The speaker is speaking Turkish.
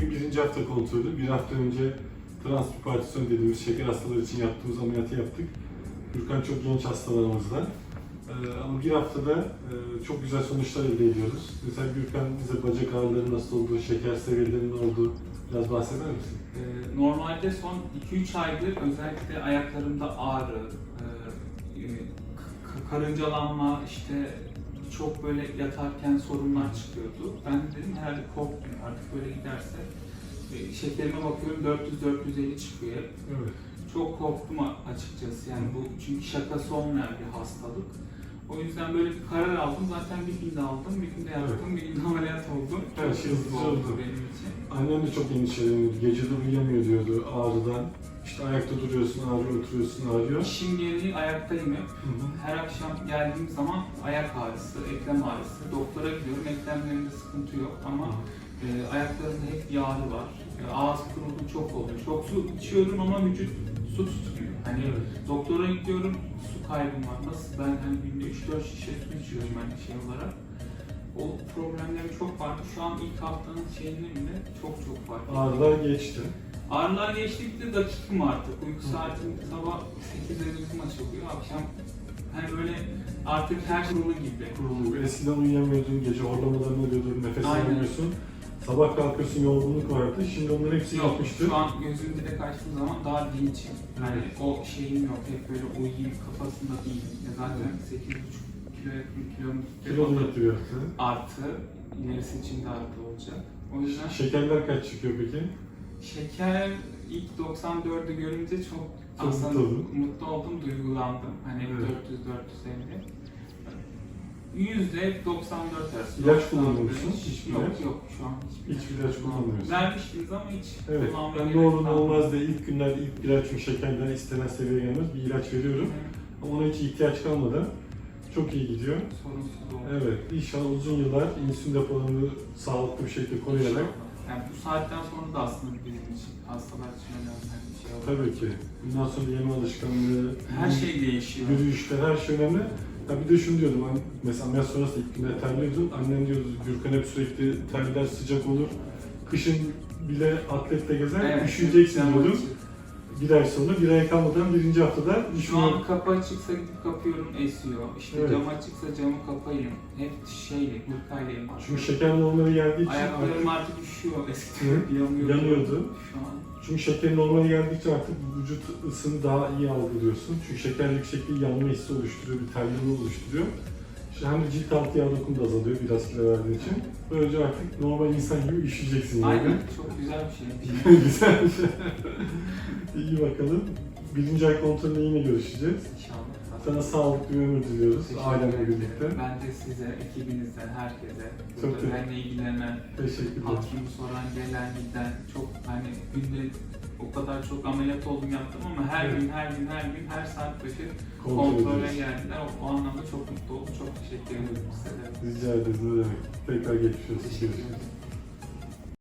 bugün birinci hafta kontrolü. Bir hafta önce transpipartisyon dediğimiz şeker hastaları için yaptığımız ameliyatı yaptık. Gürkan çok genç hastalarımızda. Ee, ama bir haftada e, çok güzel sonuçlar elde ediyoruz. Mesela Gürkan bize bacak ağrılarının nasıl olduğu, şeker seviyelerinin olduğu biraz bahseder misin? Ee, normalde son 2-3 aydır özellikle ayaklarımda ağrı, e, e, karıncalanma, işte çok böyle yatarken sorunlar çıkıyordu. Ben dedim herhalde korktum artık böyle giderse. e, Şekerime bakıyorum 400-450 çıkıyor. hep. Evet. Çok korktum açıkçası yani bu çünkü şakası olmayan bir hastalık. O yüzden böyle bir karar aldım. Zaten bir günde aldım, bir günde yaptım, bir günde ameliyat oldum. Çok hızlı oldu. benim için. Annem de çok endişeleniyordu. Geceleri uyuyamıyor diyordu ağrıdan. İşte ayakta duruyorsun, ağrıyor, oturuyorsun, ağrıyor. İşim gereği ayaktayım hep. Hı hı. Her akşam geldiğim zaman ayak ağrısı, eklem ağrısı. Doktora gidiyorum, eklemlerimde sıkıntı yok ama e, ayaklarımda hep ağrı var. E, ağız kuruluğu çok oluyor. Çok su içiyorum ama vücut su tutmuyor. Hani Evet. doktora gidiyorum, su kaybım var. Nasıl? Ben hani günde 3-4 şişe su içiyorum hani şey olarak. O problemlerim çok vardı. Şu an ilk haftanın şeyinde bile çok çok var. Ağrılar geçti. Ağrılar geçtikçe dakikim artık. Uyku saatim sabah 8'de uykum açılıyor. Akşam hani böyle artık her kurulu gibi. Kurulu. Eskiden uyuyamıyordun, gece horlamaların oluyordu, nefes Aynen. alamıyorsun. Sabah kalkıyorsun, yorgunluk vardı. Şimdi onların hepsi Yok, gitmiştir. şu an gözüm direkt açtığım zaman daha dinçim. Hani o şeyim yok, hep böyle uyuyayım kafasında değilim. Ya zaten 8,5 kilo yakın Kilo kilometre da getiriyor. artı, ilerisi için de artı olacak. O yüzden Şekerler kaç çıkıyor peki? Şeker ilk 94'ü görünce çok, Çok aslında mutlu oldun. mutlu oldum, duygulandım. Hani Evet. 400-450. Yüzde 94 arası. İlaç 95. kullanıyor musun? Yok ilaç? yok şu an hiçbir Hiçbir ilaç kullanmıyorsun. Vermiştiniz ama hiç Evet, kullanmaya ben ne olur ne olmaz diye ilk günlerde ilk ay çünkü şekerler istenen seviyeye gelmez bir ilaç veriyorum. Hı, Ama ona hiç ihtiyaç kalmadan çok iyi gidiyor. Sorunsuz oldu. Evet, inşallah uzun yıllar insülin depolarını sağlıklı bir şekilde koruyarak. Yani bu saatten sonra da aslında bizim için hastalar için önemli bir şey olur. tabii ki bundan sonra yeme alışkanlığı, Her şey değişiyor. yürüyüşler, her şey önemli. Ya bir de şunu diyordum, ben mesela ameliyat sonrası ilk günde terliyordum. Annem diyordu, Gürkan hep sürekli terler, sıcak olur. Kışın bile atletle gezer, üşüyeceksin diyordum. Bir ay sonra, bir ay kalmadan birinci haftada Şu an kapı açıksa gidip kapıyorum esiyor. İşte Evet. cam açıksa camı kapayım. Hep şeyle, hırkaylayım. Çünkü şeker normali geldiği için Ayaklarım artık üşüyor. Eskiden yanıyordu. yanıyordu. Şu an Çünkü şeker normali geldikçe artık vücut ısını daha iyi algılıyorsun. Çünkü şeker yüksekliği yanma hissi oluşturuyor, bir terleme oluşturuyor. İşte hem de cilt altı yağ dokumu da azalıyor biraz kilo verdiğin için. Böylece artık normal insan gibi üşüyeceksin yani. Aynen. Çok güzel bir şey. Güzel bir şey. İyi bakalım. Birinci ay kontrolünde yine görüşeceğiz. İnşallah. Sana sağlıklı bir ömür diliyoruz Teşekkür ailemle ederim. birlikte. Ben de size, ekibinizden, herkese, Çok burada benimle ilgilenen, Teşekkürler. soran, gelen, giden çok hani günde o kadar çok ameliyat oldum yaptım ama her Evet. gün, her gün, her gün, her saat başı Kontrol kontrole ediyoruz. geldiler. O, o anlamda çok mutlu oldum. Çok teşekkür ederim size de. Rica ederiz ne demek. Tekrar geçmiş olsun. Teşekkür Görüşürüz. ederim.